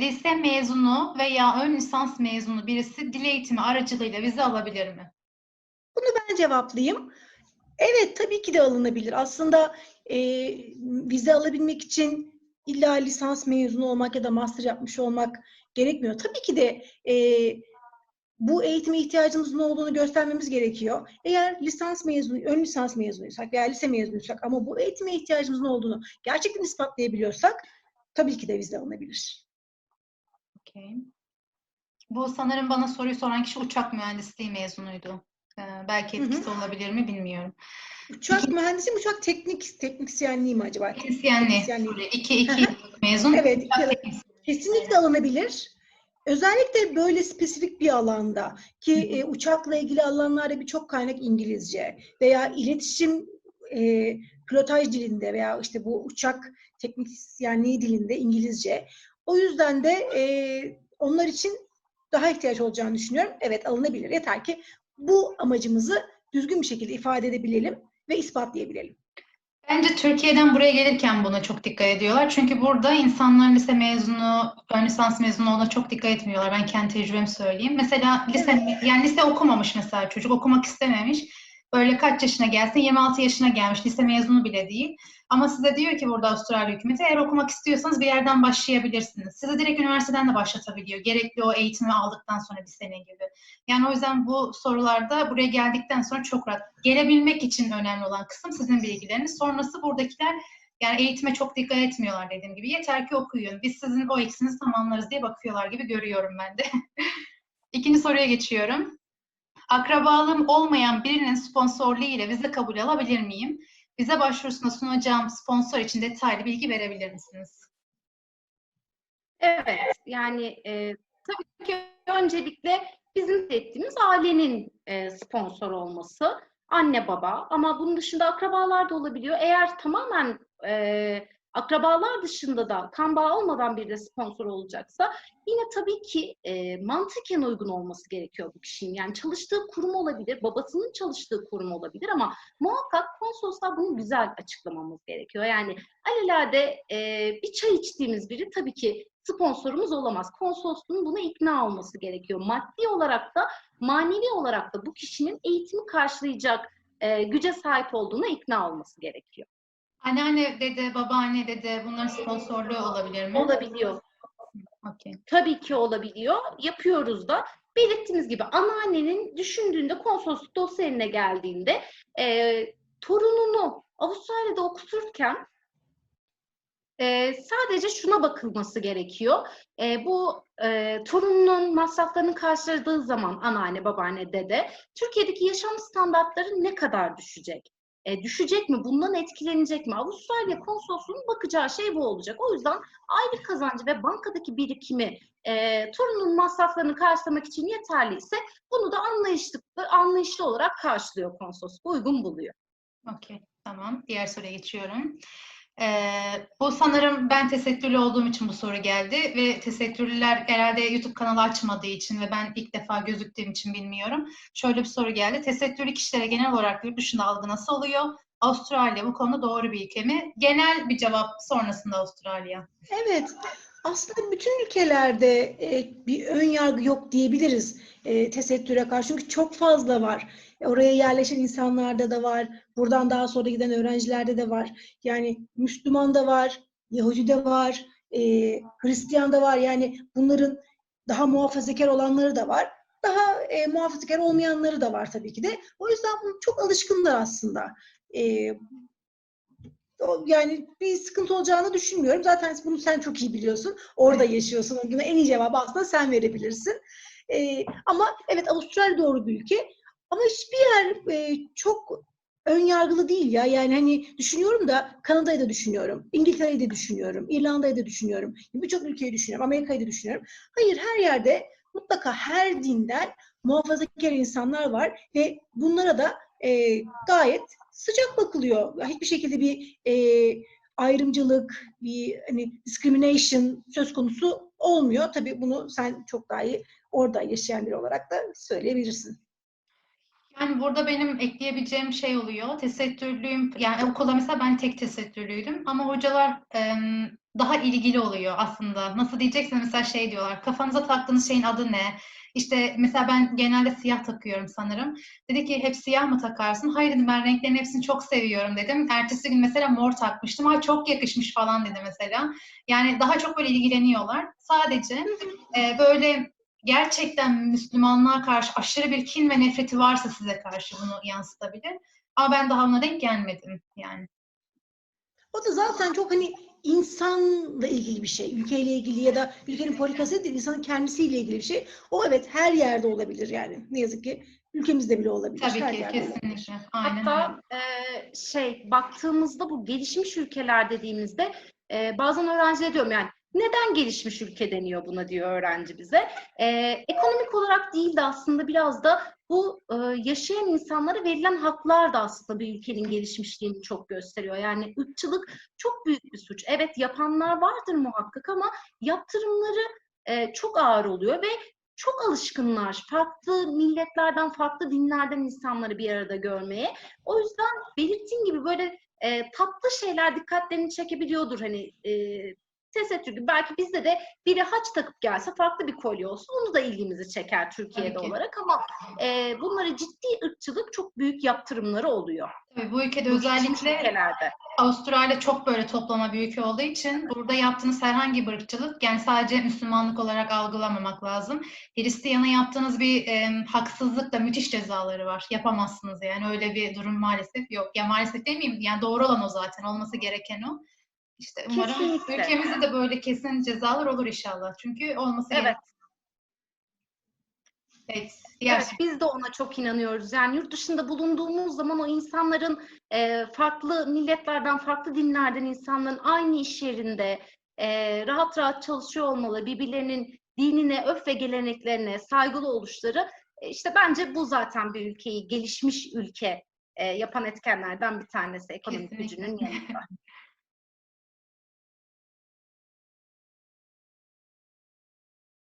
lise mezunu veya ön lisans mezunu birisi dil eğitimi aracılığıyla vize alabilir mi? Bunu ben cevaplayayım. Evet tabii ki de alınabilir. Aslında e, vize alabilmek için illa lisans mezunu olmak ya da master yapmış olmak gerekmiyor. Tabii ki de e, bu eğitime ihtiyacımızın olduğunu göstermemiz gerekiyor. Eğer lisans mezunu, ön lisans mezunuysak veya lise mezunuysak ama bu eğitime ihtiyacımızın olduğunu gerçekten ispatlayabiliyorsak tabii ki de vize alınabilir. Okay. Bu sanırım bana soruyu soran kişi uçak mühendisliği mezunuydu. Ee, belki Hı hı. etkisi olabilir mi bilmiyorum. Uçak mühendisi mi, uçak teknik teknisyenliği mi acaba? Teknisyenliği. Teknisyenliği. İki, iki mezun. Evet, iki. Kesinlikle alınabilir. Özellikle böyle spesifik bir alanda ki Hı hı. e, uçakla ilgili alanlarda birçok kaynak İngilizce veya iletişim e, pilotaj dilinde veya işte bu uçak teknisyenliği dilinde İngilizce. O yüzden de e, onlar için daha ihtiyaç olacağını düşünüyorum. Evet alınabilir. Yeter ki bu amacımızı düzgün bir şekilde ifade edebilelim ve ispatlayabilelim. Bence Türkiye'den buraya gelirken buna çok dikkat ediyorlar. Çünkü burada insanların lise mezunu, ön lisans mezunu olduğuna çok dikkat etmiyorlar. Ben kendi tecrübemi söyleyeyim. Mesela lise, yani lise okumamış mesela çocuk, okumak istememiş. Böyle kaç yaşına gelsin? 26 yaşına gelmiş, lise mezunu bile değil. Ama size diyor ki burada Avustralya hükümeti eğer okumak istiyorsanız bir yerden başlayabilirsiniz. Size direkt üniversiteden de başlatabiliyor. Gerekli o eğitimi aldıktan sonra bir sene gibi. Yani o yüzden bu sorularda buraya geldikten sonra çok rahat. Gelebilmek için önemli olan kısım sizin bilgileriniz. Sonrası buradakiler yani eğitime çok dikkat etmiyorlar dediğim gibi. Yeter ki okuyun. Biz sizin o eksinizi tamamlarız diye bakıyorlar gibi görüyorum ben de. İkinci soruya geçiyorum. Akrabalığım olmayan birinin sponsorluğu ile vize kabul alabilir miyim? Vize başvurusunda sunacağım sponsor için detaylı bilgi verebilir misiniz? Evet, yani e, tabii ki öncelikle bizim ettiğimiz ailenin e, sponsor olması, anne baba ama bunun dışında akrabalar da olabiliyor. Eğer tamamen e, akrabalar dışında da kan bağı olmadan bir de sponsor olacaksa yine tabii ki e, mantıken uygun olması gerekiyor bu kişinin. Yani çalıştığı kurum olabilir, babasının çalıştığı kurum olabilir ama muhakkak konsoloslar bunu güzel açıklamamız gerekiyor. Yani alelade e, bir çay içtiğimiz biri tabii ki sponsorumuz olamaz. Konsolosluğun buna ikna olması gerekiyor. Maddi olarak da manevi olarak da bu kişinin eğitimi karşılayacak e, güce sahip olduğuna ikna olması gerekiyor. Anneanne dede, babaanne dede bunların sponsorluğu olabilir mi? Olabiliyor. Okey. Tabii ki olabiliyor. Yapıyoruz da. Belirttiğimiz gibi anneannenin düşündüğünde konsolosluk dosya eline geldiğinde e, torununu Avustralya'da okuturken e, sadece şuna bakılması gerekiyor. E, bu e, torununun masraflarını karşıladığı zaman anneanne, babaanne, dede Türkiye'deki yaşam standartları ne kadar düşecek? E, düşecek mi? Bundan etkilenecek mi? Avustralya konsolosluğunun bakacağı şey bu olacak. O yüzden aylık kazancı ve bankadaki birikimi e, torunun masraflarını karşılamak için yeterliyse bunu da anlayışlı, anlayışlı olarak karşılıyor konsolosluk. Uygun buluyor. Okey. Tamam. Diğer soruya geçiyorum. Ee, bu sanırım ben tesettürlü olduğum için bu soru geldi ve tesettürlüler herhalde YouTube kanalı açmadığı için ve ben ilk defa gözüktüğüm için bilmiyorum. Şöyle bir soru geldi. Tesettürlü kişilere genel olarak yurt dışında algı nasıl oluyor? Avustralya bu konuda doğru bir ülke mi? Genel bir cevap sonrasında Avustralya. Evet, aslında bütün ülkelerde e, bir ön yargı yok diyebiliriz e, tesettüre karşı. Çünkü çok fazla var. E, Oraya yerleşen insanlarda da var. Buradan daha sonra giden öğrencilerde de var. Yani Müslüman da var, Yahudi de var, e, Hristiyan da var. Yani bunların daha muhafazakar olanları da var. Daha e, muhafazakar olmayanları da var tabii ki de. O yüzden bu çok alışkınlar aslında. Yani bir sıkıntı olacağını düşünmüyorum. Zaten bunu sen çok iyi biliyorsun. Orada yaşıyorsun. O gün en iyi cevabı aslında sen verebilirsin. Ee, ama evet Avustralya doğru bir ülke. Ama hiçbir yer e, çok ön yargılı değil ya. Yani hani düşünüyorum da Kanada'yı da düşünüyorum. İngiltere'yi de düşünüyorum. İrlanda'yı da düşünüyorum. Birçok ülkeyi düşünüyorum. Amerika'yı da düşünüyorum. Hayır her yerde mutlaka her dinden muhafazakar insanlar var ve bunlara da e, gayet sıcak bakılıyor. Hiçbir şekilde bir e, ayrımcılık, bir hani discrimination söz konusu olmuyor. Tabii bunu sen çok daha iyi orada yaşayan biri olarak da söyleyebilirsin. Yani burada benim ekleyebileceğim şey oluyor. Tesettürlüyüm. Yani okulda mesela ben tek tesettürlüydüm. Ama hocalar em, daha ilgili oluyor aslında. Nasıl diyeceksiniz mesela şey diyorlar. Kafanıza taktığınız şeyin adı ne? İşte mesela ben genelde siyah takıyorum sanırım. Dedi ki hep siyah mı takarsın? Hayır dedim ben renklerin hepsini çok seviyorum dedim. Ertesi gün mesela mor takmıştım. Ay çok yakışmış falan dedi mesela. Yani daha çok böyle ilgileniyorlar. Sadece e, böyle gerçekten Müslümanlığa karşı aşırı bir kin ve nefreti varsa size karşı bunu yansıtabilir. Ama ben daha ona denk gelmedim yani. O da zaten çok hani insanla ilgili bir şey. Ülkeyle ilgili ya da ülkenin politikası değil, insanın kendisiyle ilgili bir şey. O evet her yerde olabilir yani. Ne yazık ki ülkemizde bile olabilir. Tabii her ki kesinlikle. Aynen. Hatta e, şey baktığımızda bu gelişmiş ülkeler dediğimizde e, bazen öğrencilere diyorum yani neden gelişmiş ülke deniyor buna diyor öğrenci bize. E, ekonomik olarak değil de aslında biraz da bu e, yaşayan insanlara verilen haklar da aslında bir ülkenin gelişmişliğini çok gösteriyor. Yani ırkçılık çok büyük bir suç. Evet yapanlar vardır muhakkak ama yaptırımları e, çok ağır oluyor ve çok alışkınlar farklı milletlerden, farklı dinlerden insanları bir arada görmeye. O yüzden belirttiğim gibi böyle e, tatlı şeyler dikkatlerini çekebiliyordur hani e, tesettür. Belki bizde de biri haç takıp gelse farklı bir kolye olsun onu da ilgimizi çeker Türkiye'de Tabii ki. olarak ama e, bunları ciddi ırkçılık çok büyük yaptırımları oluyor. Tabii bu ülkede Bu özellikle ülkelerde. Avustralya çok böyle toplama bir ülke olduğu için burada yaptığınız herhangi bir ırkçılık yani sadece Müslümanlık olarak algılamamak lazım. Hristiyana yaptığınız bir e, haksızlıkla müthiş cezaları var. Yapamazsınız yani öyle bir durum maalesef yok. Ya maalesef demeyeyim yani doğru olan o zaten olması gereken o. İşte umarım Kesinlikle. ülkemizde de böyle kesin cezalar olur inşallah. Çünkü olması Evet. gereken. Evet. Evet, biz de ona çok inanıyoruz. Yani yurt dışında bulunduğumuz zaman o insanların e, farklı milletlerden, farklı dinlerden insanların aynı iş yerinde e, rahat rahat çalışıyor olmaları, birbirlerinin dinine, öf ve geleneklerine saygılı oluşları e, işte bence bu zaten bir ülkeyi gelişmiş ülke e, yapan etkenlerden bir tanesi ekonomik Kesinlikle. gücünün yanında.